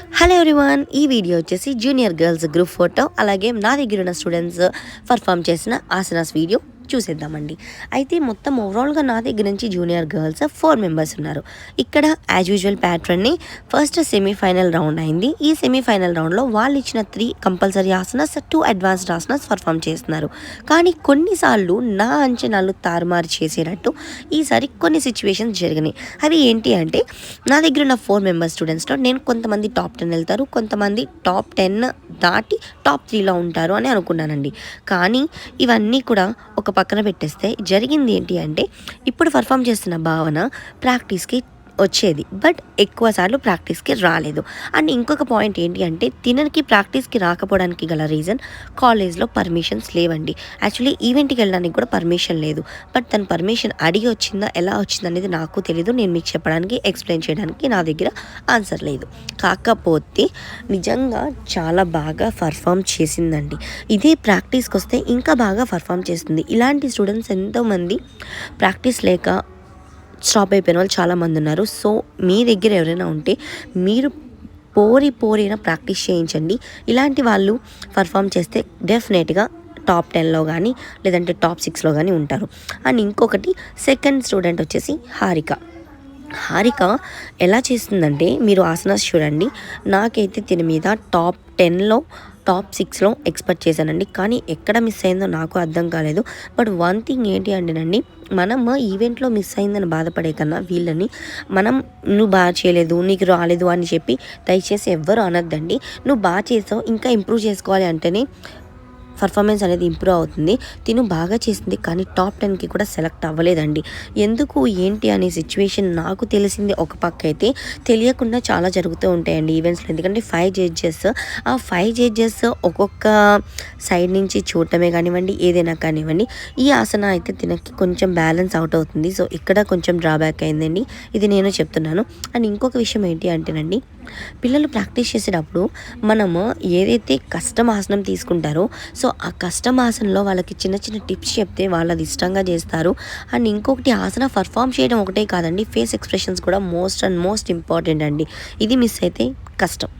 Hello everyone ఈ video వచ్చేసి junior girls group photo అలాగే నా దగ్గర ఉన్న స్టూడెంట్స్ పర్ఫామ్ చేసిన ఆసనాస్ వీడియో చూసేద్దామండి. అయితే మొత్తం ఓవరాల్గా నా దగ్గర నుంచి జూనియర్ గర్ల్స్ ఫోర్ మెంబర్స్ ఉన్నారు. ఇక్కడ యాజ్ యూజువల్ ప్యాట్రన్ని ఫస్ట్ సెమీఫైనల్ రౌండ్ అయింది. ఈ సెమీఫైనల్ రౌండ్లో వాళ్ళు ఇచ్చిన three compulsory asanas two advanced asanas perform చేస్తున్నారు. కానీ కొన్నిసార్లు నా అంచనాలు తారుమారు చేసేటట్టు ఈసారి కొన్ని సిచ్యువేషన్స్ జరిగినాయి. అవి ఏంటి అంటే నా దగ్గర ఉన్న ఫోర్ మెంబర్స్ స్టూడెంట్స్లో నేను కొంతమంది టాప్ టెన్ వెళ్తారు కొంతమంది టాప్ టెన్ దాటి టాప్ త్రీలో ఉంటారు అని అనుకున్నానండి. కానీ ఇవన్నీ కూడా ఒక పక్కన పెట్టేస్తే జరిగింది ఏంటి అంటే ఇప్పుడు పర్ఫామ్ చేస్తున్న భావన ప్రాక్టీస్కి వచ్చేది. బట్ ఎక్కువ సార్లు ప్రాక్టీస్కి రాలేదు. అండ్ ఇంకొక పాయింట్ ఏంటి అంటే తినడానికి ప్రాక్టీస్కి రాకపోవడానికి గల రీజన్ కాలేజ్లో పర్మిషన్స్ లేవండి. యాక్చువల్లీ ఈవెంట్కి వెళ్ళడానికి కూడా పర్మిషన్ లేదు. బట్ తన పర్మిషన్ అడిగి వచ్చిందా ఎలా వచ్చిందనేది నాకు తెలీదు. నేను మీకు చెప్పడానికి ఎక్స్ప్లెయిన్ చేయడానికి నా దగ్గర ఆన్సర్ లేదు. కాకపోతే నిజంగా చాలా బాగా పర్ఫామ్ చేసిందండి. ఇదే ప్రాక్టీస్కి వస్తే ఇంకా బాగా పర్ఫామ్ చేస్తుంది. ఇలాంటి స్టూడెంట్స్ ఎంతోమంది ప్రాక్టీస్ లేక స్టాప్ అయిపోయిన వాళ్ళు చాలామంది ఉన్నారు. సో మీ దగ్గర ఎవరైనా ఉంటే మీరు పోరి పోరిన ప్రాక్టీస్ చేయించండి. ఇలాంటి వాళ్ళు పర్ఫామ్ చేస్తే డెఫినెట్గా టాప్ టెన్లో కానీ లేదంటే టాప్ సిక్స్లో కానీ ఉంటారు. అండ్ ఇంకొకటి సెకండ్ స్టూడెంట్ వచ్చేసి హారిక. హారిక ఎలా చేస్తుందంటే మీరు ఆసనాస్ చూడండి. నాకైతే దీని మీద టాప్ టెన్లో టాప్ సిక్స్లో ఎక్స్పెక్ట్ చేశానండి. కానీ ఎక్కడ మిస్ అయిందో నాకు అర్థం కాలేదు. బట్ వన్ థింగ్ ఏంటి అంటేనండి మనం ఈవెంట్లో మిస్ అయిందని బాధపడే కన్నా వీళ్ళని మనం నువ్వు బాగా చేయలేదు నీకు రాలేదు అని చెప్పి దయచేసి ఎవ్వరు అనొద్దండి. నువ్వు బాగా చేసావు ఇంకా ఇంప్రూవ్ చేసుకోవాలి అంటేనే పర్ఫార్మెన్స్ అనేది ఇంప్రూవ్ అవుతుంది. తిను బాగా చేసింది కానీ టాప్ టెన్కి కూడా సెలెక్ట్ అవ్వలేదండి. ఎందుకు ఏంటి అనే సిచ్యువేషన్ నాకు తెలిసింది ఒక పక్క అయితే తెలియకుండా చాలా జరుగుతూ ఉంటాయండి ఈవెంట్స్లో. ఎందుకంటే ఫైవ్ జడ్జెస్ ఆ ఫైవ్ జడ్జెస్ ఒక్కొక్క సైడ్ నుంచి చూడటమే కానివ్వండి ఏదైనా కానివ్వండి ఈ ఆసన అయితే తినకి కొంచెం బ్యాలెన్స్ అవుట్ అవుతుంది. సో ఇక్కడ కొంచెం డ్రాబ్యాక్ అయిందండి. ఇది నేను చెప్తున్నాను. అండ్ ఇంకొక విషయం ఏంటి అంటేనండి పిల్లలు ప్రాక్టీస్ చేసేటప్పుడు మనము ఏదైతే కష్టం ఆసనం తీసుకుంటారో సో ఆ కష్టం ఆసనంలో వాళ్ళకి చిన్న చిన్న టిప్స్ చెప్తే వాళ్ళు అది ఇష్టంగా చేస్తారు. అండ్ ఇంకొకటి ఆసన పర్ఫామ్ చేయడం ఒకటే కాదండి ఫేస్ ఎక్స్ప్రెషన్స్ కూడా మోస్ట్ అండ్ మోస్ట్ ఇంపార్టెంట్ అండి. ఇది మిస్ అయితే కష్టం.